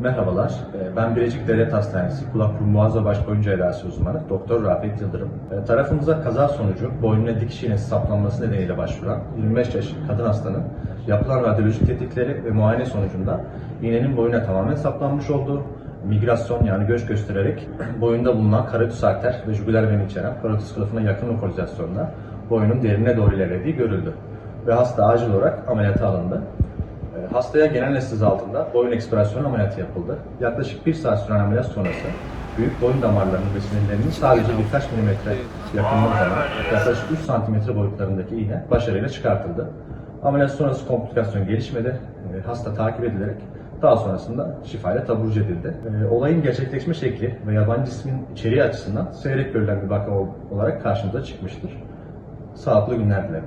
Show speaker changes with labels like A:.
A: Merhabalar, Ee, ben Birecik Devlet Hastanesi Kulak Burun Boğaz Baş Boyun Cerrahisi uzmanı Doktor Rafet Yıldırım. Ee, Tarafımıza kaza sonucu boynuna dikiş iğnesi saplanması nedeniyle başvuran 25 yaşlı kadın hastanın yapılan radyolojik tetkikleri ve muayene sonucunda iğnenin boyuna tamamen saplanmış olduğu, migrasyon yani göç göstererek boyunda bulunan karotis arter ve jugüler veni içeren karotis kılıfına yakın lokalizasyonda boynun derine doğru ilerlediği görüldü. Ve hasta acil olarak ameliyata alındı. Hastaya genel anestezi altında boyun ekspirasyon ameliyatı yapıldı. Yaklaşık bir saat süren ameliyat sonrası büyük boyun damarlarının ve sinirlerinin sadece birkaç milimetre yakınlığı olan yaklaşık 3 santimetre boyutlarındaki iğne başarıyla çıkartıldı. Ameliyat sonrası komplikasyon gelişmedi. E, Hasta takip edilerek daha sonrasında şifayla taburcu edildi. E, Olayın gerçekleşme şekli ve yabancı cismin içeriği açısından seyrek görülen bir vaka ol- olarak karşımıza çıkmıştır. Sağlıklı günler dilerim.